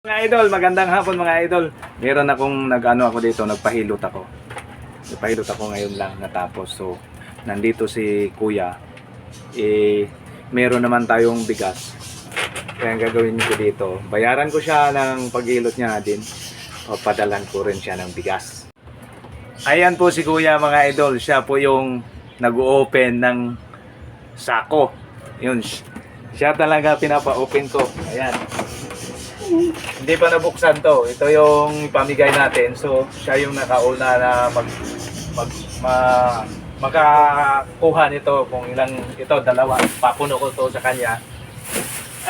Mga idol, magandang hapon mga idol. Meron akong nag-ano ako dito, nagpahilot ako. Nagpahilot ako ngayon lang natapos. So, nandito si Kuya. Eh, meron naman tayong bigas. Kaya ang gagawin ko dito, bayaran ko siya ng paghilot niya din. O padalan ko rin siya ng bigas. Ayan po si Kuya mga idol. Siya po yung nag-open ng sako. Yun, siya talaga pinapa-open ko. Ayan. Hindi pa nabuksan to. Ito yung pamigay natin. So, siya yung nakauna na mag, mag, ma, makakuha nito kung ilang ito, dalawa. Papuno ko to sa kanya.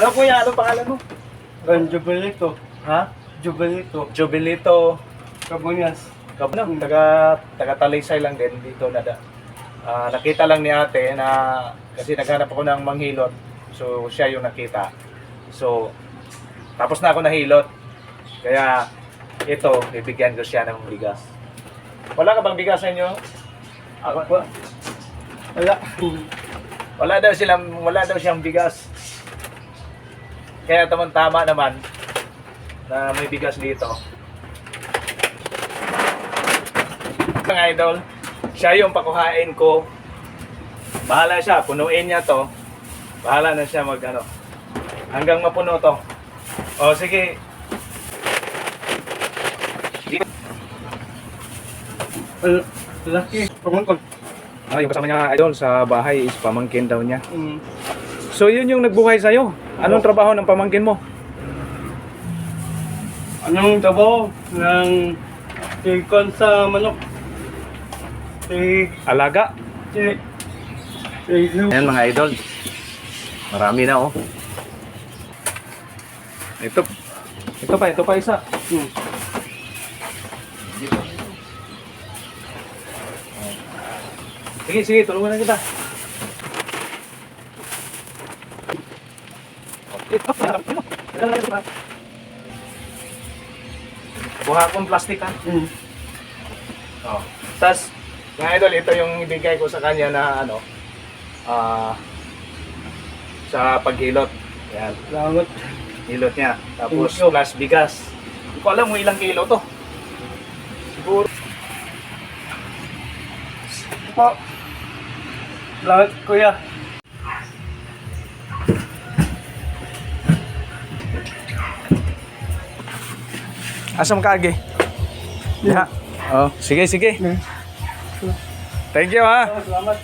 Ano kuya? Ano pangalan mo? Ran Jubilito. Ha? Jubilito. Jubilito. Kabunyas. Kapag taga, taga Talisay lang din dito na da. Ah, nakita lang ni ate na kasi naghanap ako ng manghilot. So siya yung nakita. So tapos na ako nahilot. Kaya ito, bibigyan ko siya ng bigas. Wala ka bang bigas sa inyo? Ako, Wa- Wala. wala daw silang wala daw siyang bigas. Kaya tamang-tama naman na may bigas dito. Mga idol, siya yung pakuhain ko. Bahala siya, punuin niya to. Bahala na siya mag ano. Hanggang mapuno to. O sige. Wala. Laki. Pamangkot. Ah, yung kasama niya idol sa bahay is pamangkin daw niya. Mm. So yun yung nagbuhay sa'yo. Anong trabaho ng pamangkin mo? Anong trabaho ng tikon sa manok? Si... Alaga. Si... Si... Ayan mga idol. Marami na oh. Ito. Ito pa, ito pa isa. Hmm. Sige, sige, tulungan na kita. Buha akong plastic ha. Mm. Oh. Tapos, mga idol, ito yung ibigay ko sa kanya na ano, ah, sa paghilot. Yan, Salamat. Hilot niya. Tapos, Thank you. plus bigas. Hindi ko alam kung ilang kilo to. Siguro, Po. Salamat, kuya. asam ka agi? Ya. Oh, sige, sige. Thank you ha. Salamat.